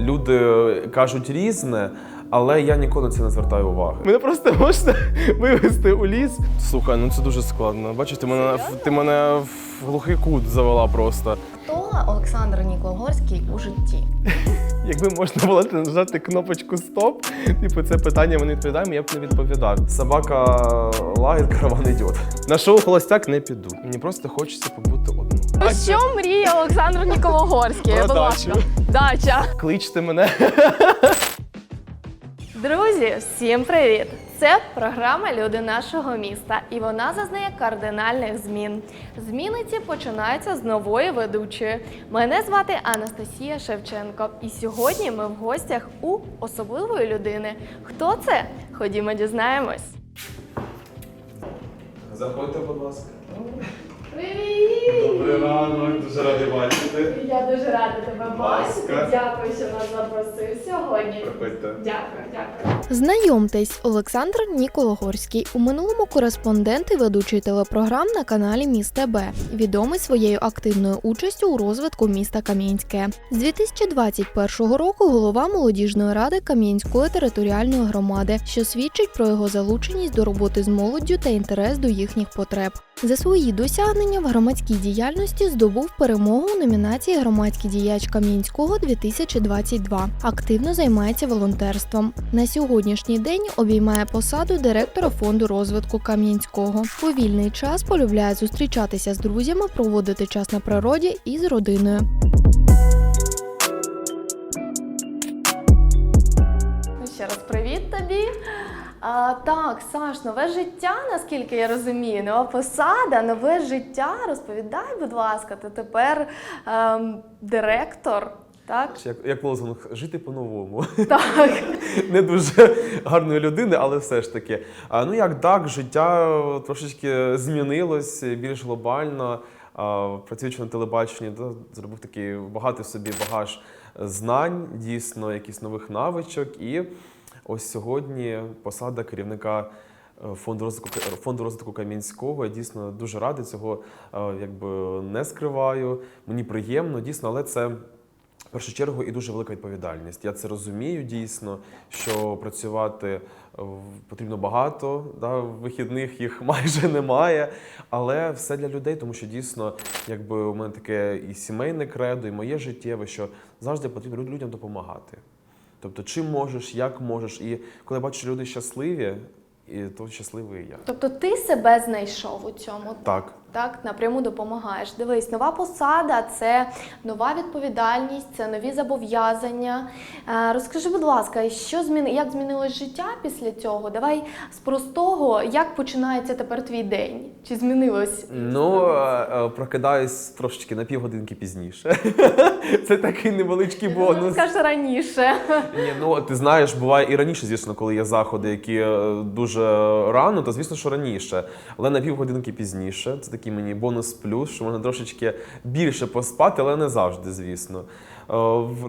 Люди кажуть різне, але я ніколи на це не звертаю уваги. Мене просто можна вивезти у ліс. Слухай, ну це дуже складно. Бачиш, ти мене, ти мене в глухий кут завела просто. Хто Олександр Ніколгорський у житті? Якби можна було нажати кнопочку стоп, типу це питання ми не відповідаємо, я б не відповідав. Собака лает, караван идет. На шоу Холостяк не піду. Мені просто хочеться побути одним. Про що мріє Олександр Нікологорський? Про Будь ласка. дачу. Дача. Кличте мене. Друзі, всім привіт! Це програма Люди нашого міста, і вона зазнає кардинальних змін. Зміни ці починаються з нової ведучої. Мене звати Анастасія Шевченко, і сьогодні ми в гостях у особливої людини. Хто це? Ходімо, дізнаємось. Заходьте, будь ласка. Привіт! Добрий ранок, дуже радий бачити. Я дуже рада тебе бачити. ласка. Дякую, що нас запросив сьогодні. Проходьте. Дякую, дякую. Знайомтесь, Олександр Нікологорський у минулому кореспондент і ведучий телепрограм на каналі Міст ТБ, відомий своєю активною участю у розвитку міста Кам'янське. З 2021 року голова молодіжної ради Кам'янської територіальної громади, що свідчить про його залученість до роботи з молоддю та інтерес до їхніх потреб. За свої досягнення в громадській діяльності здобув перемогу у номінації Громадський діяч Кам'янського 2022. Активно займається волонтерством. На сьогоднішній день обіймає посаду директора фонду розвитку Кам'янського. У вільний час полюбляє зустрічатися з друзями, проводити час на природі і з родиною. А, так, Саш, нове життя, наскільки я розумію, нова посада, нове життя. Розповідай, будь ласка, ти тепер ем, директор, так? Як, як лозунг, жити по-новому. Так. Не дуже гарної людини, але все ж таки. А, ну як так, життя трошечки змінилось більш глобально. А, Працюючи на телебаченні, то зробив такий багатий собі багаж знань, дійсно, якихось нових навичок. І ось сьогодні посада керівника е, фонду розвитку фонду розвитку Кам'янського. Я дійсно дуже радий цього, е, якби не скриваю. Мені приємно, дійсно, але це. В першу чергу і дуже велика відповідальність. Я це розумію дійсно, що працювати е, потрібно багато, да, вихідних їх майже немає. Але все для людей, тому що дійсно, якби у мене таке і сімейне кредо, і моє життєве, що завжди потрібно людям допомагати. Тобто, чим можеш, як можеш. І коли я бачу, що люди щасливі, і то щасливий і я. Тобто ти себе знайшов у цьому. Так. Так, напряму допомагаєш. Дивись, нова посада це нова відповідальність, це нові зобов'язання. Е, розкажи, будь ласка, що зміни, як змінилось життя після цього? Давай з простого, як починається тепер твій день? Чи змінилось? Ну, е, е, прокидаюсь трошечки на півгодинки пізніше. Це такий невеличкий бонус. Скажи раніше. Ні, ну ти знаєш, буває і раніше, звісно, коли є заходи, які дуже рано, то звісно, що раніше. Але на півгодинки пізніше. Це такий мені бонус плюс, що можна трошечки більше поспати, але не завжди, звісно. Е,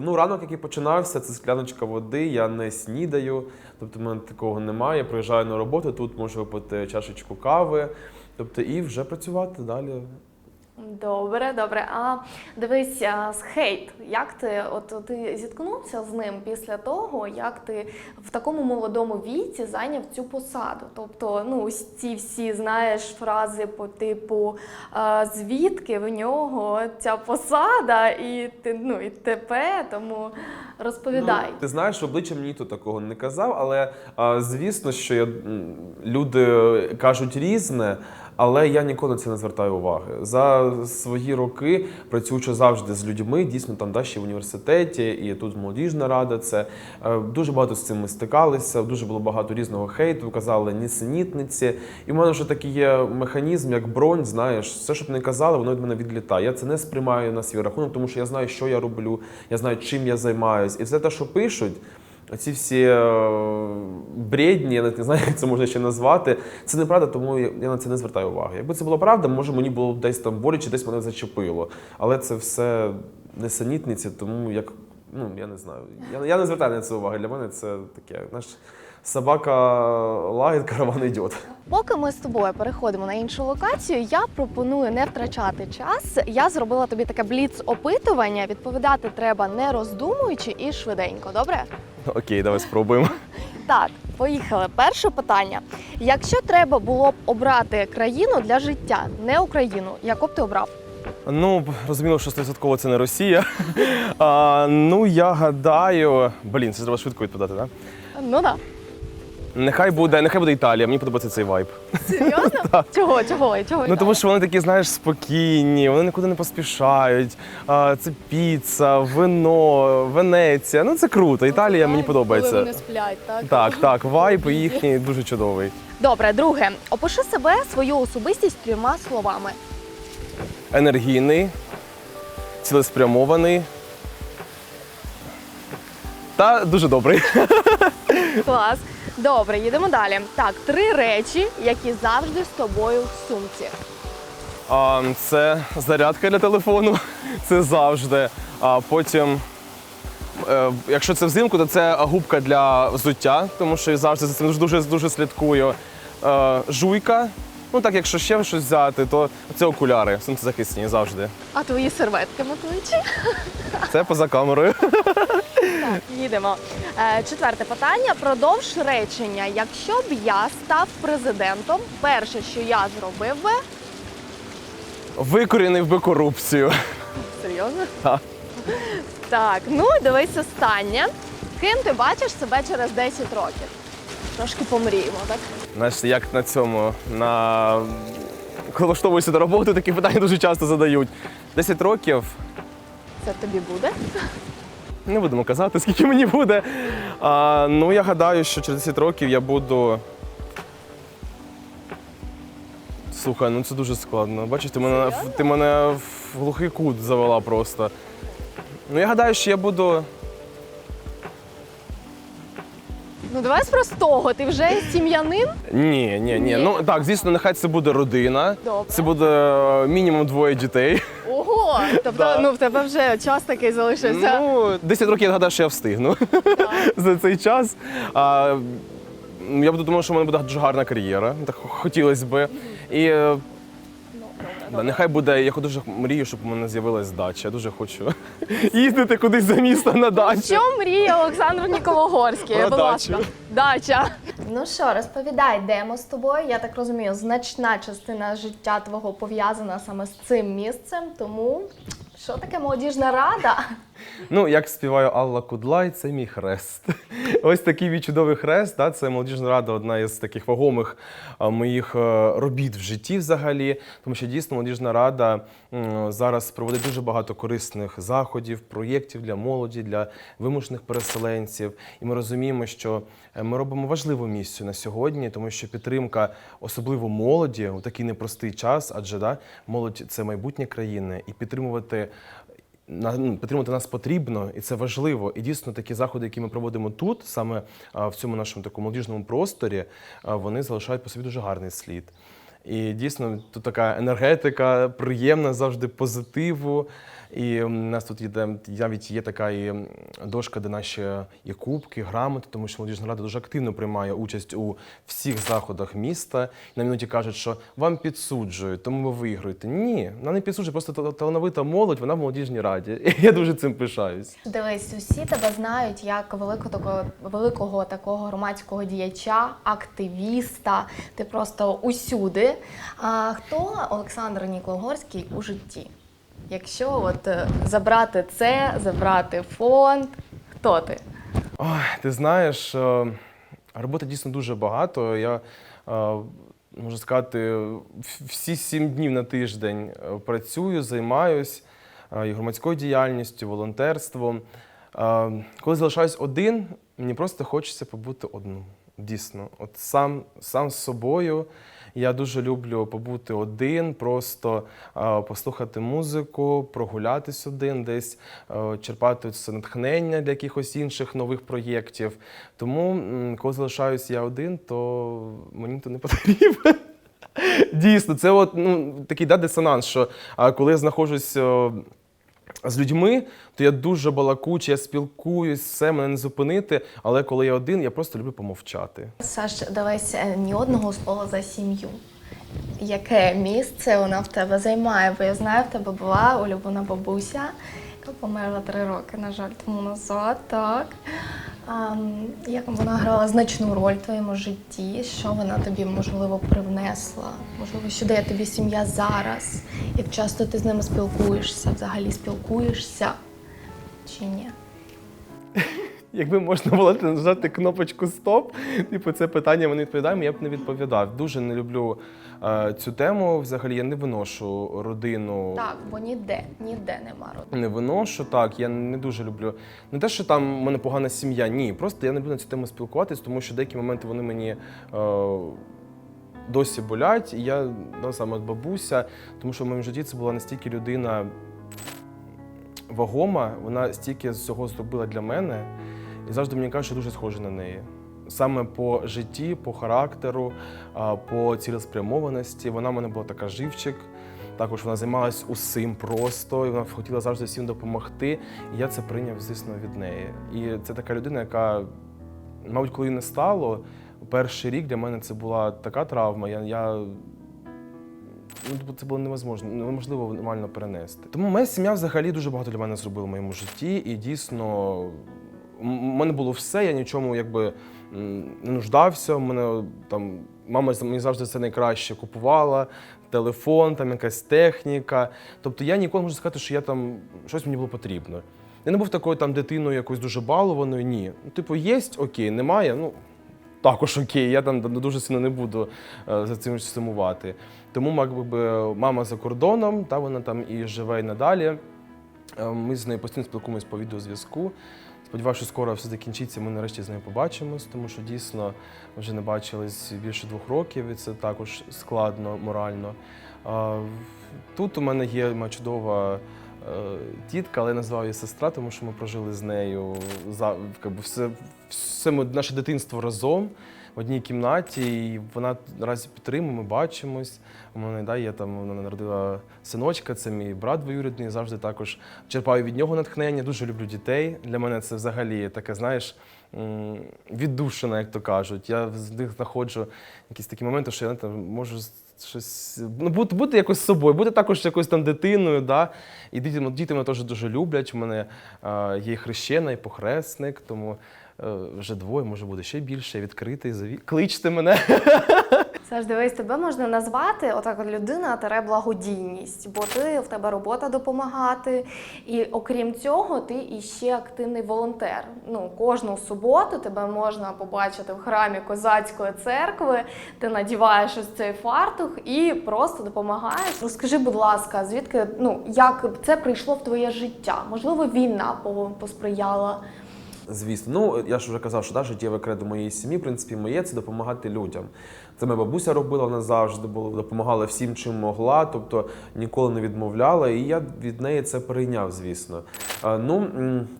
Ну, ранок, який починався, це скляночка води, я не снідаю, тобто в мене такого немає. Приїжджаю на роботу, тут можу випити чашечку кави, тобто і вже працювати далі. Добре, добре. А дивись, а, з хейт. Як ти от ти зіткнувся з ним після того, як ти в такому молодому віці зайняв цю посаду? Тобто, ну ці всі знаєш фрази по типу а, звідки в нього ця посада, і ти ну і ТП, тому розповідай. Ну, ти знаєш, обличчя мені ніхто такого не казав, але а, звісно, що я, люди кажуть різне, але я ніколи це не звертаю уваги. За свої роки, працюючи завжди з людьми, дійсно там да, ще в університеті, і тут молодіжна рада, це е, дуже багато з цим ми стикалися, дуже було багато різного хейту, казали нісенітниці. І в мене вже такий є механізм, як бронь, знаєш, все, що б не казали, воно від мене відлітає. Я це не сприймаю на свій рахунок, тому що я знаю, що я роблю, я знаю, чим я займаюсь. І все те, що пишуть. Ці всі е, бредні, я не знаю, як це можна ще назвати. Це неправда, тому я на це не звертаю уваги. Якби це була правда, може мені було десь там боляче, десь мене зачепило. Але це все несенітниці, тому як ну я не знаю. Я, я не звертаю на це уваги. Для мене це таке, знаєш, собака лает, караван идет. Поки ми з тобою переходимо на іншу локацію, я пропоную не втрачати час. Я зробила тобі таке бліц-опитування. Відповідати треба не роздумуючи і швиденько. Добре? Окей, давай спробуємо. Так, поїхали. Перше питання: якщо треба було б обрати країну для життя, не Україну, яку б ти обрав? Ну, розуміло, що 100% це не Росія. А, ну, я гадаю. Блін, це треба швидко відповідати, так? Ну да. Нехай буде, нехай буде Італія, мені подобається цей вайб. Серйозно? Чого? Чого? Чого? Ну тому що вони такі, знаєш, спокійні, вони нікуди не поспішають. А, це піца, вино, Венеція. Ну це круто. Італія мені подобається. сплять, так? Так, так, вайб їхній дуже чудовий. Добре, друге, опиши себе свою особистість трьома словами. Енергійний, цілеспрямований. Та дуже добрий. Клас. Добре, їдемо далі. Так, три речі, які завжди з тобою в сумці. А, це зарядка для телефону, це завжди. А потім, е, якщо це взимку, то це губка для взуття, тому що я завжди за цим дуже дуже слідкую. Е, жуйка. Ну так, якщо ще щось взяти, то це окуляри, сонцезахисні завжди. А твої серветки Матвичі? Це поза камерою. Так, Їдемо. Е, четверте питання. Продовж речення. Якщо б я став президентом, перше, що я зробив би. Викорінив би корупцію. Серйозно? Так. Так, ну дивись останнє. Ким ти бачиш себе через 10 років? Трошки помріємо, так? Знаєш, як на цьому, на влаштовуюся до роботи, такі питання дуже часто задають. 10 років Це тобі буде? Не будемо казати, скільки мені буде. А, ну, я гадаю, що через 10 років я буду. Слухай, ну це дуже складно. Бачиш, ти мене, в- ти мене в глухий кут завела просто. Ну, я гадаю, що я буду. Ну давай з простого. Ти вже сім'янин? Ні, ні, ні. Ні? Ну так, звісно, нехай це буде родина. Добре. Це буде е, мінімум двоє дітей. Ого! Тобто, Да. ну в тебе вже час такий залишився. Ну, 10 років я гадаю, що я встигну за цей час. А, я буду думав, що в мене буде дуже гарна кар'єра. Так хотілося би. І е, да, нехай буде, я дуже мрію, щоб у мене з'явилась дача. Я дуже хочу їздити кудись за місто на дачу. Що мріє Олександр Нікологорський? Про Будь ласка. дачу. Дача. Ну що, розповідай, де ми з тобою. Я так розумію, значна частина життя твого пов'язана саме з цим місцем. Тому що таке молодіжна рада? Ну, як співає Алла Кудлай, це мій хрест. Ось такий мій чудовий хрест. Да, це молодіжна рада, одна із таких вагомих моїх е, робіт в житті взагалі. Тому що дійсно молодіжна рада зараз проводить дуже багато корисних заходів, проєктів для молоді, для вимушених переселенців. І ми розуміємо, що е, ми робимо важливу місію на сьогодні, тому що підтримка, особливо молоді, у такий непростий час, адже да, молодь це майбутнє країни, і підтримувати підтримати нас потрібно, і це важливо. І дійсно такі заходи, які ми проводимо тут, саме в цьому нашому такому молодіжному просторі, вони залишають по собі дуже гарний слід. І дійсно тут така енергетика, приємна завжди позитиву. І у нас тут є навіть є така і дошка, де наші і кубки, грамоти, тому що молодіжна рада дуже активно приймає участь у всіх заходах міста. І на минуті кажуть, що вам підсуджують, тому ви виграєте. Ні, вона не підсуджує, просто тал- талановита молодь, вона в молодіжній раді. І я дуже цим пишаюсь. Дивись, усі тебе знають як великого такого, великого такого громадського діяча, активіста. Ти просто усюди. А хто Олександр Нікологорський у житті? Якщо от е, забрати це, забрати фонд, хто ти? Ой, ти знаєш, е, роботи дійсно дуже багато. Я е, можу сказати, всі сім днів на тиждень е, працюю, займаюсь і громадською діяльністю, волонтерством. Коли залишаюсь один, мені просто хочеться побути одним. Дійсно, от сам, сам з собою. Я дуже люблю побути один, просто е, послухати музику, прогулятись один, десь е, черпати це натхнення для якихось інших нових проєктів. Тому, коли залишаюсь я один, то мені то не потрібен. Дійсно, це от, ну, такий да, дисонанс, що а, коли я знаходжусь. З людьми, то я дуже балакучий, я спілкуюсь, все мене не зупинити. Але коли я один, я просто люблю помовчати. Саш, е, ні одного слова за сім'ю. Яке місце вона в тебе займає? Бо я знаю, в тебе була улюблена бабуся, яка померла три роки, на жаль, тому назад, так. А, як вона грала значну роль в твоєму житті? Що вона тобі, можливо, привнесла? Можливо, що дає тобі сім'я зараз? Як часто ти з ними спілкуєшся? Взагалі спілкуєшся чи ні? Якби можна було нажати кнопочку Стоп, типу це питання ми не відповідаємо, я б не відповідав. Дуже не люблю цю тему. Взагалі я не виношу родину. Так, бо ніде, ніде нема родини. Не виношу так, я не дуже люблю. Не те, що там в мене погана сім'я, ні. Просто я не люблю на цю тему спілкуватись, тому що деякі моменти вони мені е, досі болять. І я да, саме бабуся, тому що в моєму житті це була настільки людина вагома, вона стільки всього зробила для мене, і завжди мені кажуть, що дуже схожа на неї. Саме по житті, по характеру, по цілеспрямованості. Вона в мене була така живчик. Також вона займалась усім просто, і вона хотіла завжди всім допомогти. І я це прийняв, звісно, від неї. І це така людина, яка, мабуть, коли не стало, перший рік для мене це була така травма. Я, я ну, тобто це було невозможно, неможливо нормально перенести. Тому моя сім'я взагалі дуже багато для мене зробила в моєму житті, і дійсно у мене було все, я нічому якби не нуждався. Мене там мама мені завжди все найкраще купувала, телефон, там якась техніка. Тобто я ніколи не можу сказати, що я там щось мені було потрібно. Я не був такою там дитиною якоюсь дуже балованою. Ні. Ну, типу, є, окей, немає. Ну також окей, я там дуже сильно не буду е, за цим сумувати. Тому якби, мама за кордоном, та вона там і живе і надалі. Е, Ми з нею постійно спілкуємося по відеозв'язку. Сподіваюся, що скоро все закінчиться, ми нарешті з нею побачимось, тому що дійсно вже не бачились більше двох років, і це також складно морально. Тут у мене є чудова е, тітка, але я називаю її сестра, тому що ми прожили з нею все, все наше дитинство разом в одній кімнаті, і вона наразі підтримує, ми бачимось. У мене да, є там, вона народила синочка, це мій брат двоюрідний, завжди також черпаю від нього натхнення. Дуже люблю дітей. Для мене це взагалі таке, знаєш, віддушина, як то кажуть. Я з них знаходжу якісь такі моменти, що я там можу щось ну, бути, бути якось собою, бути також якоюсь там дитиною. Да? І діти, діти мене теж дуже люблять. У мене е, є хрещена, і похресник, тому е, вже двоє, може буде ще більше. Відкритий. Заві... Кличте мене. Саш, дивись, тебе можна назвати отак от людина тере благодійність, бо ти в тебе робота допомагати. І окрім цього, ти іще активний волонтер. Ну, кожну суботу тебе можна побачити в храмі козацької церкви. Ти надіваєш ось цей фартух і просто допомагаєш. Розкажи, будь ласка, звідки ну як це прийшло в твоє життя? Можливо, війна по- посприяла. Звісно, ну я ж вже казав, що да, життєве кредо моєї сім'ї, в принципі, моє це допомагати людям. Це моя бабуся робила, вона завжди було, допомагала всім, чим могла, тобто ніколи не відмовляла, і я від неї це перейняв, звісно. Ну,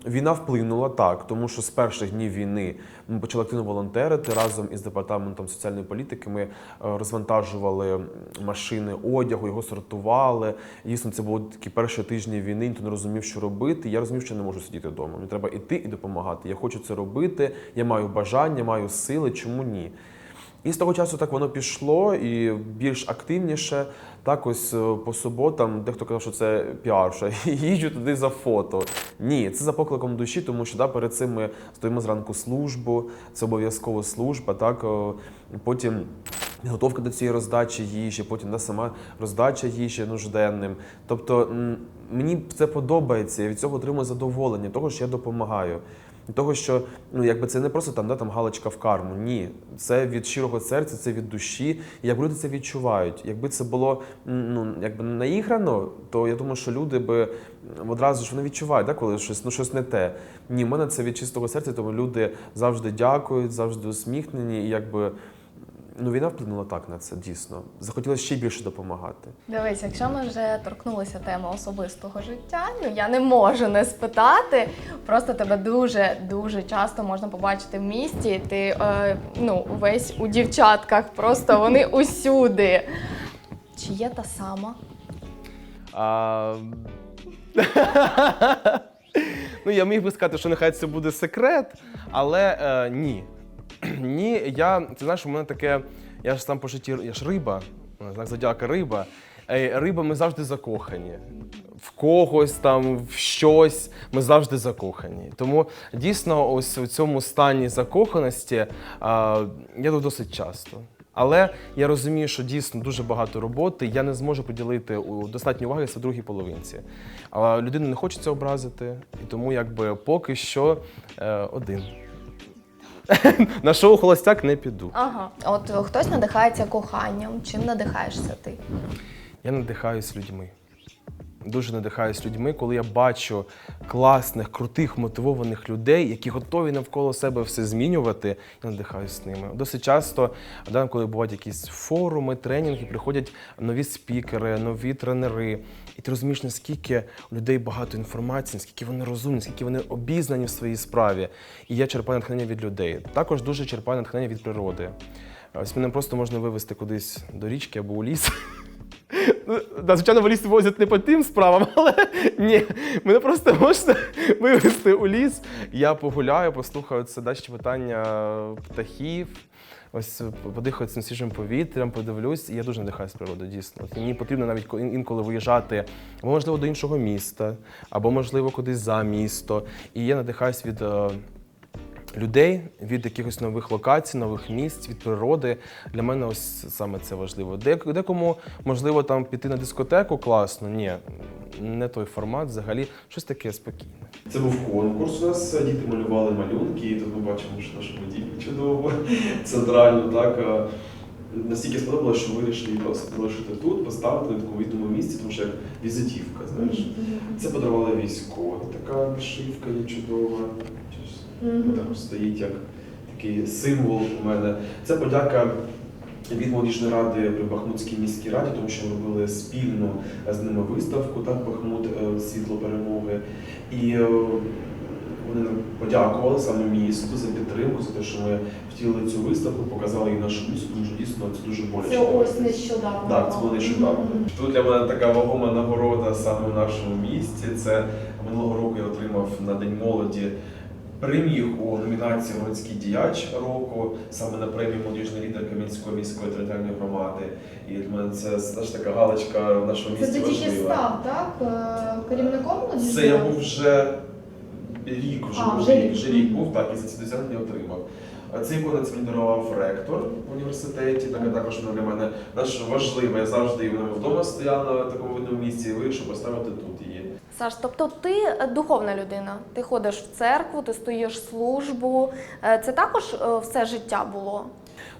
війна вплинула так, тому що з перших днів війни ми почали активно волонтерити разом із департаментом соціальної політики. Ми е, розвантажували машини одягу, його сортували. Дійсно, це були такі перші тижні війни, ніхто не розумів, що робити. Я розумів, що не можу сидіти вдома. Мені треба іти і допомагати. Я хочу це робити. Я маю бажання, маю сили. Чому ні? І з того часу так воно пішло і більш активніше. Так ось е, по суботам дехто казав, що це піар, що їжджу туди за фото. Ні, це за покликом душі, тому що да, перед цим ми стоїмо зранку службу, це обов'язкова служба. Так е, потім підготовка до цієї роздачі їжі, потім да, сама роздача їжі нужденним. Тобто мені це подобається, я від цього отримую задоволення, того що я допомагаю. Того, що ну якби це не просто там, да, там галочка в карму. Ні, це від щирого серця, це від душі. Як люди це відчувають. Якби це було ну якби наіграно, то я думаю, що люди би одразу ж вони відчувають, да, коли щось ну щось не те. Ні, в мене це від чистого серця, тому люди завжди дякують, завжди усміхнені, і якби ну війна вплинула так на це дійсно. Захотілося ще більше допомагати. Дивись, якщо ми вже торкнулися теми особистого життя, ну я не можу не спитати. Просто тебе дуже дуже часто можна побачити в місті. Ти е, ну весь у дівчатках, просто вони усюди. Чи є та сама? А, Ну, я міг би сказати, що нехай це буде секрет, але е, ні. Ні, я, ти знаєш, у мене таке, я ж сам по житті, я ж риба, знак зодіака риба. Риба ми завжди закохані. В когось там, в щось ми завжди закохані. Тому дійсно, ось у цьому стані закоханості е, я тут досить часто. Але я розумію, що дійсно дуже багато роботи. Я не зможу поділити достатньо уваги в другій половинці. Але людину не хочеться образити, і тому якби поки що е, один. На шоу холостяк не піду. Ага. От е, хтось надихається коханням. Чим надихаєшся ти? Я надихаюсь людьми. Дуже надихаюсь людьми, коли я бачу класних, крутих, мотивованих людей, які готові навколо себе все змінювати. Я надихаюсь ними. Досить часто, коли бувають якісь форуми, тренінги, приходять нові спікери, нові тренери. І ти розумієш, наскільки у людей багато інформації, наскільки вони розумні, наскільки вони обізнані в своїй справі. І я черпаю натхнення від людей. Також дуже черпаю натхнення від природи. Ось мене просто можна вивезти кудись до річки або у ліс. Ну, звичайно, в ліс возять не по тим справам, але ні, мене просто можна вивезти у ліс. Я погуляю, послухаю це далі питання птахів. Ось подихаю цим свіжим повітрям, подивлюсь, і я дуже надихаюсь природою, дійсно. От мені потрібно навіть інколи виїжджати, або можливо до іншого міста, або можливо кудись за місто. І я надихаюсь від е, людей, від якихось нових локацій, нових місць, від природи. Для мене ось саме це важливо. Декому можливо там піти на дискотеку класно. Ні, не той формат, взагалі щось таке спокійне. Це був конкурс у нас. Діти малювали малюнки, і тут ми бачимо, що наша будівля чудово, центрально. Так настільки сподобалося, що вирішили залишити тут, поставити на такому відомому місці, тому що як візитівка, знаєш. Це подарували військові. Така нашивка є чудова. Щось Також стоїть як такий символ у мене. Це подяка від молодіжної ради при Бахмутській міській раді, тому що ми робили спільну з ними виставку, так, Бахмут е, світло перемоги. І е, вони нам подякували саме місту за підтримку, за те, що ми втілили цю виставку, показали її нашу місту, тому що дійсно це дуже боляче. Це ось нещодавно. Так, це було нещодавно. Тут для мене така вагома нагорода саме в нашому місті. Це минулого року я отримав на День молоді. Переміг у номінації Громадський діяч року саме на премії молодіжний лідер Кам'янської міської територіальної громади. І для мене це знаєш, така галочка в нашому Це ти тільки важлива. став, так? Е, Керівником Це я був вже рік, вже, А, був, вже рік, рік. вже рік був, так, і за ці досягнення отримав. А Цей конець мені дарував ректор в університеті, така також вона для мене наш важлива. Я завжди вона вдома стояла на такому видному місці і вирішив поставити тут її. Саш, тобто ти е, духовна людина. Ти ходиш в церкву, ти стоїш службу. Е, Це також е, все життя було.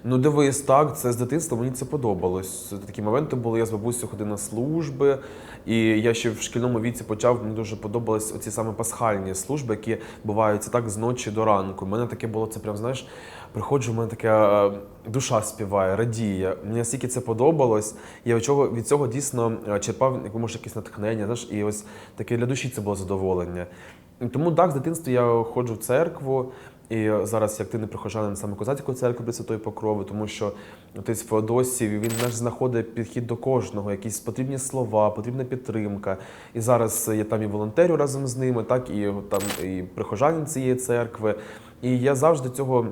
Ну, дивись, так, це з дитинства мені це подобалось. Такі моменти були, я з бабусею ходив на служби, і я ще в шкільному віці почав, мені дуже подобались оці саме пасхальні служби, які буваються так з ночі до ранку. У мене таке було, це прям, знаєш, приходжу, в мене така е, душа співає, радіє. Мені настільки це подобалось. Я від цього, від цього дійсно е, черпав як може якесь натхнення, знаєш, і ось таке для душі це було задоволення. Тому так, з дитинства я ходжу в церкву. І зараз як ти не прихожанин саме Козацької церкви Пресвятої Покрови, тому що отець Феодосів він наш знаходить підхід до кожного, якісь потрібні слова, потрібна підтримка. І зараз я там і волонтерю разом з ними, так і там і прихожанин цієї церкви. І я завжди цього.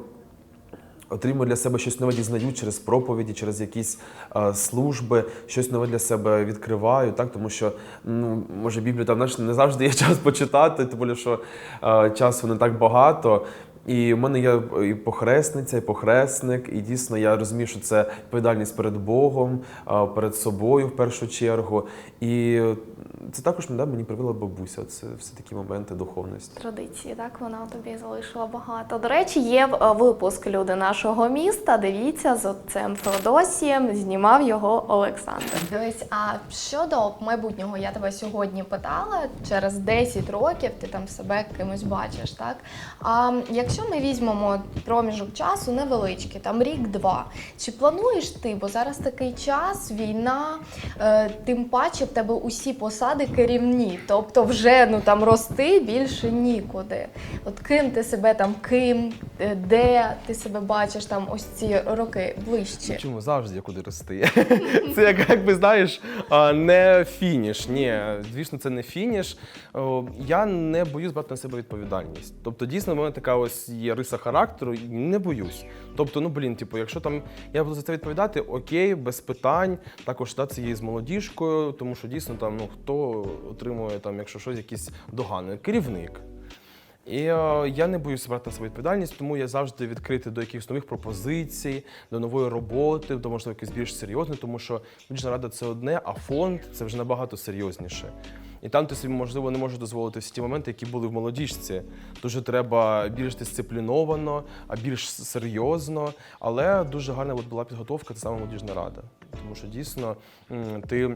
Отримую для себе щось нове дізнаю через проповіді, через якісь е, служби, щось нове для себе відкриваю, так тому що ну може Біблію там знаєш, не завжди є час почитати, більше, що е, часу не так багато. І в мене є і похресниця, і похресник, і дійсно я розумію, що це відповідальність перед Богом, е, перед собою в першу чергу. І це також да, мені привела бабуся. Це все такі моменти духовності. Традиції, так вона тобі залишила багато. До речі, є е, випуск люди нашого міста. Дивіться з отцем Феодосієм. Знімав його Олександр. Дивись, а щодо майбутнього, я тебе сьогодні питала. Через 10 років ти там себе кимось бачиш, так? А якщо якщо ми візьмемо проміжок часу невеличкий, там рік-два, чи плануєш ти, бо зараз такий час, війна, е, тим паче в тебе усі посади керівні, тобто вже ну там рости більше нікуди. От ким ти себе там, ким, е, де ти себе бачиш там ось ці роки ближче? Ну, Чому завжди є куди рости? Це як, якби знаєш, не фініш. Ні, звісно, це не фініш. Я не боюсь брати на себе відповідальність. Тобто, дійсно, в мене така ось є риса характеру, і не боюсь. Тобто, ну блін, типу, якщо там я буду за це відповідати, окей, без питань. Також та це є з молодіжкою, тому що дійсно там ну хто отримує там, якщо щось, якісь догани, керівник. І е, я не боюся брати на себе відповідальність, тому я завжди відкритий до якихось нових пропозицій, до нової роботи, до можливо якось більш серйозне, тому що медична рада це одне, а фонд це вже набагато серйозніше. І там ти собі можливо не можеш дозволити всі ті моменти, які були в молодіжці. Дуже треба більш дисципліновано, а більш серйозно. Але дуже гарна от була підготовка, це саме молодіжна рада. Тому що дійсно ти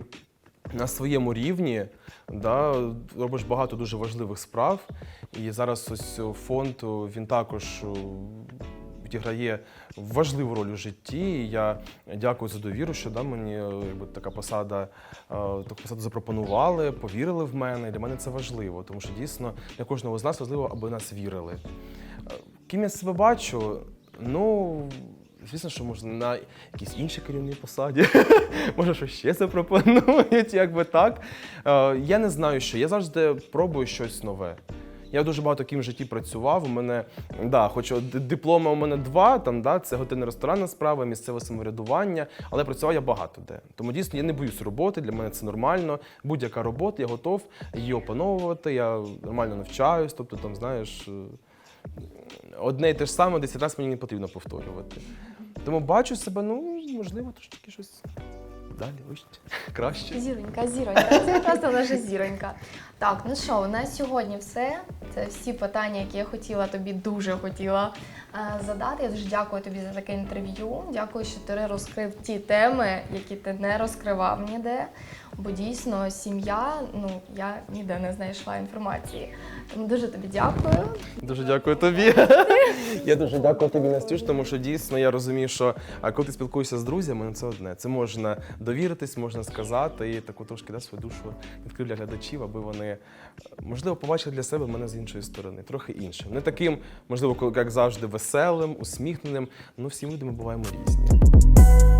на своєму рівні да, робиш багато дуже важливих справ. І зараз ось фонд він також відіграє важливу роль у житті. І я дякую за довіру, що да, мені якби, така посада, е, таку посаду запропонували, повірили в мене. І Для мене це важливо, тому що дійсно для кожного з нас важливо, аби нас вірили. Е, Ким я себе бачу? Ну. Звісно, що можна на якійсь іншій керівній посаді, може, що ще запропонують, якби так. Е, Я не знаю, що. Я завжди пробую щось нове. Я дуже багато ким в житті працював. У мене, да, хоч от д- диплома у мене два, там, да, це готельна ресторанна справа, місцеве самоврядування, але працював я багато де. Тому дійсно я не боюсь роботи, для мене це нормально. Будь-яка робота, я готов її опановувати, я нормально навчаюсь, тобто там, знаєш. е, одне і те ж саме 10 разів мені не потрібно повторювати. Тому бачу себе, ну, можливо, трошки щось далі, ось краще. Зіронька, зіронька, це просто наша зіронька. Так, ну що, у нас сьогодні все. Це всі питання, які я хотіла тобі дуже хотіла е, задати. Я дуже дякую тобі за таке інтерв'ю. Дякую, що ти розкрив ті теми, які ти не розкривав ніде. Бо дійсно сім'я, ну я ніде не знайшла інформації. Тому дуже тобі дякую. Дуже дякую тобі. Я дуже дякую тобі, Настюш, тому що дійсно я розумію, що а, коли ти спілкуєшся з друзями, ну це одне. Це можна довіритись, можна сказати, і таку трошки да, свою душу відкрив для глядачів, аби вони можливо побачили для себе мене з іншої сторони, трохи іншим. Не таким, можливо, як завжди, веселим, усміхненим. Ну всі люди ми буваємо різні.